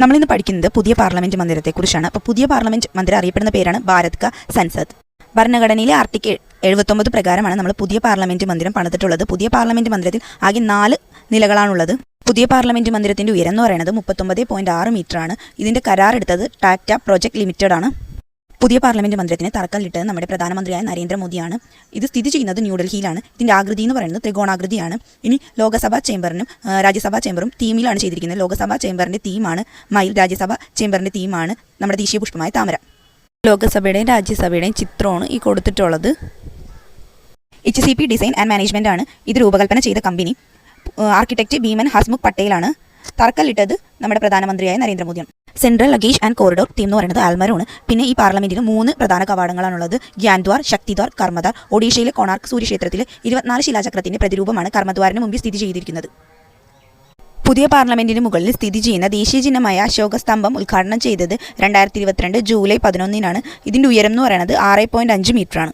നമ്മളിന്ന് പഠിക്കുന്നത് പുതിയ പാർലമെന്റ് മന്ദിരത്തെക്കുറിച്ചാണ്. അപ്പോൾ പുതിയ പാർലമെന്റ് മന്ദിരം അറിയപ്പെടുന്ന പേരാണ് ഭാരത് ക സൻസദ്. ഭരണഘടനയിലെ ആർട്ടിക്കിൾ എഴുപത്തൊമ്പത് പ്രകാരമാണ് നമ്മൾ പുതിയ പാർലമെന്റ് മന്ദിരം പണിതിട്ടുള്ളത്. പുതിയ പാർലമെന്റ് മന്ദിരത്തിൽ ആകെ നാല് നിലകളാണുള്ളത്. പുതിയ പാർലമെന്റ് മന്ദിരത്തിന്റെ ഉയരം എന്ന് പറയുന്നത് മുപ്പത്തൊമ്പത് പോയിന്റ് ആറ് മീറ്റർ ആണ് ഇതിന്റെ കരാർ എടുത്തത് ടാറ്റ പ്രോജക്ട് ലിമിറ്റഡ് ആണ് പുതിയ പാർലമെന്റ് മന്ദിരത്തിന് തറക്കല്ലിട്ടത് നമ്മുടെ പ്രധാനമന്ത്രിയായ നരേന്ദ്രമോദിയാണ്. ഇത് സ്ഥിതി ചെയ്യുന്നത് ന്യൂഡൽഹിയിലാണ് ഇതിന്റെ ആകൃതി എന്ന് പറയുന്നത് ത്രികോണാകൃതിയാണ്. ഇനി ലോകസഭാ ചേംബറിനും രാജ്യസഭാ ചേംബറും തീമിലാണ് ചെയ്തിരിക്കുന്നത്. ലോകസഭാ ചേംബറിന്റെ തീമാണ് മയിൽ രാജ്യസഭാ ചേംബറിന്റെ തീമാണ് നമ്മുടെ ദേശീയ പുഷ്പമായ താമര. ലോകസഭയുടെയും രാജ്യസഭയുടെയും ചിത്രമാണ് ഈ കൊടുത്തിട്ടുള്ളത്. H C P design and management ആണ് ഇത് രൂപകൽപ്പന ചെയ്ത കമ്പനി. ആർക്കിടെക്ട് ഭീമൻ ഹസ്മുഖ് പട്ടേലാണ് തറക്കല്ലിട്ടത് നമ്മുടെ പ്രധാനമന്ത്രിയായ നരേന്ദ്രമോദിയാണ്. Central luggage and corridor team എന്ന് പറയുന്നത് ആൽമരമാണ് പിന്നെ ഈ പാർലമെന്റിന് മൂന്ന് പ്രധാന കവാടങ്ങളാണുള്ളത്. ഗ്യാൻദ്വാർ ശക്തിദ്വാർ കർമ്മദ്വാർ ഒഡീഷയിലെ കൊണാർക്ക് സൂര്യക്ഷേത്രത്തിലെ ഇരുപത്തിനാല് ശിലാചക്രത്തിന്റെ പ്രതിരൂപമാണ് കർമ്മദ്വാറിന് മുമ്പിൽ സ്ഥിതി ചെയ്തിരിക്കുന്നത്. പുതിയ പാർലമെന്റിന് മുകളിൽ സ്ഥിതി ചെയ്യുന്ന ദേശീയ ചിഹ്നമായ അശോക സ്തംഭം ഉദ്ഘാടനം ചെയ്തത് രണ്ടായിരത്തി ഇരുപത്തിരണ്ട് ജൂലൈ പതിനൊന്നിനാണ്. ഇതിന്റെ ഉയരം എന്ന് പറയുന്നത് ആറ് പോയിന്റ് അഞ്ച് മീറ്ററാണ്.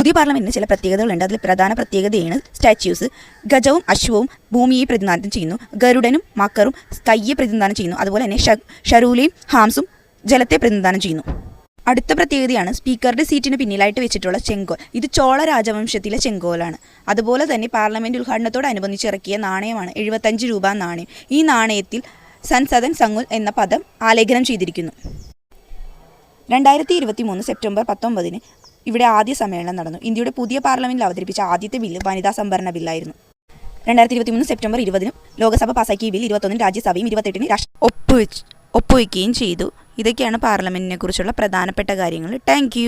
പുതിയ പാർലമെന്റിന് ചില പ്രത്യേകതകളുണ്ട്. അതിൽ പ്രധാന പ്രത്യേകതയാണ് സ്റ്റാച്യൂസ് ഗജവും അശ്വവും ഭൂമിയെ പ്രതിനിധാനം ചെയ്യുന്നു. ഗരുഡനും മക്കറും കയ്യെ പ്രതിനിധാനം ചെയ്യുന്നു. അതുപോലെ തന്നെ ഷരൂലയും ഹാംസും ജലത്തെ പ്രതിനിധാനം ചെയ്യുന്നു. അടുത്ത പ്രത്യേകതയാണ് സ്പീക്കറുടെ സീറ്റിന് പിന്നിലായിട്ട് വെച്ചിട്ടുള്ള ചെങ്കോൽ. ഇത് ചോള രാജവംശത്തിലെ ചെങ്കോലാണ്. അതുപോലെ തന്നെ പാർലമെന്റ് ഉദ്ഘാടനത്തോടനുബന്ധിച്ച് ഇറക്കിയ നാണയമാണ് എഴുപത്തഞ്ച് രൂപ നാണയം. ഈ നാണയത്തിൽ സൻസദൻ സംഗുൽ എന്ന പദം ആലേഖനം ചെയ്തിരിക്കുന്നു. രണ്ടായിരത്തി ഇരുപത്തി മൂന്ന് സെപ്റ്റംബർ പത്തൊമ്പതിന് ഇവിടെ ആദ്യ സമ്മേളനം നടന്നു. ഇന്ത്യയുടെ പുതിയ പാർലമെന്റിൽ അവതരിപ്പിച്ച ആദ്യത്തെ ബില്ല് വനിതാ സംവരണ ബില്ലായിരുന്നു. രണ്ടായിരത്തി ഇരുപത്തി മൂന്ന് സെപ്റ്റംബർ ഇരുപതിനും ലോക്സഭ പാസാക്കിയ ബിൽ ഇരുപത്തൊന്നിന് രാജ്യസഭയും ഇരുപത്തെട്ടിന് രാഷ്ട്ര ഒപ്പുവെച്ച് ഒപ്പുവയ്ക്കുകയും ചെയ്തു. ഇതൊക്കെയാണ് പാർലമെന്റിനെ കുറിച്ചുള്ള പ്രധാനപ്പെട്ട കാര്യങ്ങൾ. താങ്ക്